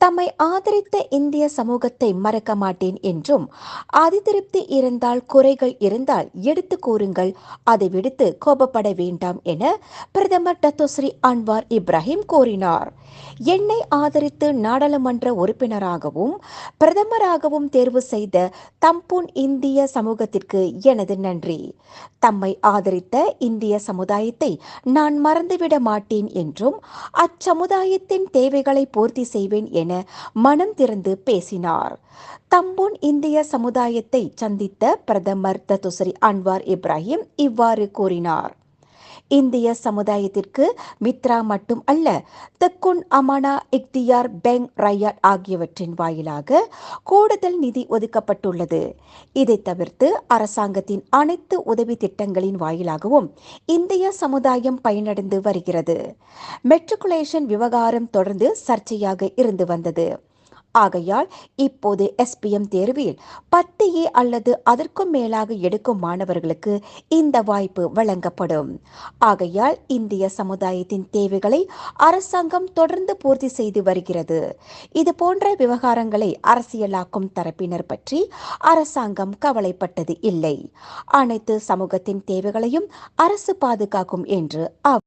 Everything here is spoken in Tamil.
தம்மை ஆதரித்த இந்திய சமூகத்தை மறக்க மாட்டேன் என்றும் அதிருப்தி இருந்தால் குறைகள் இருந்தால் எடுத்து கூறுங்கள் அதை விடுத்து கோபப்பட வேண்டாம் என பிரதமர் டத்தோஸ்ரீ அன்வார் இப்ராஹிம் கூறினார். என்னை ஆதரித்து நாடாளுமன்ற உறுப்பினராகவும் பிரதமராகவும் தேர்வு செய்த தம்பூன் இந்திய சமூகத்திற்கு எனது நன்றி. தம்மை ஆதரித்த இந்திய சமுதாயத்தை நான் மறந்துவிட மாட்டேன் என்றும் அச்சமுதாயத்தின் தேவைகளை பூர்த்தி செய்வேன் என மனம் திறந்து பேசினார். தம்பூன் இந்திய சமுதாயத்தை சந்தித்த பிரதமர் தத்துஸ்ரீ அன்வார் இப்ராஹிம் இவ்வாறு கூறினார். இந்திய சமுதாயத்திற்கு மித்ரா மட்டும் அல்ல தெக்குன் அமானா இக்தியார் பெங் ரயாட் ஆகியவற்றின் வாயிலாக கூடுதல் நிதி ஒதுக்கப்பட்டுள்ளது. இதை தவிர்த்து அரசாங்கத்தின் அனைத்து உதவி திட்டங்களின் வாயிலாகவும் இந்திய சமுதாயம் பயனடைந்து வருகிறது. மெட்ரிகுலேஷன் விவகாரம் தொடர்ந்து சர்ச்சையாக இருந்து வந்தது. ஆகையால் இப்போது எஸ்பிஎம் தேர்வில் பத்து ஏ அல்லது அதற்கும் மேலாக எடுக்கும் மாணவர்களுக்கு இந்த வாய்ப்பு வழங்கப்படும். ஆகையால் இந்திய சமுதாயத்தின் தேவைகளை அரசாங்கம் தொடர்ந்து பூர்த்தி செய்து வருகிறது. இது போன்ற விவகாரங்களை அரசியலாக்கும் தரப்பினர் பற்றி அரசாங்கம் கவலைப்பட்டது இல்லை. அனைத்து சமூகத்தின் தேவைகளையும் அரசு பாதுகாக்கும் என்று அவர்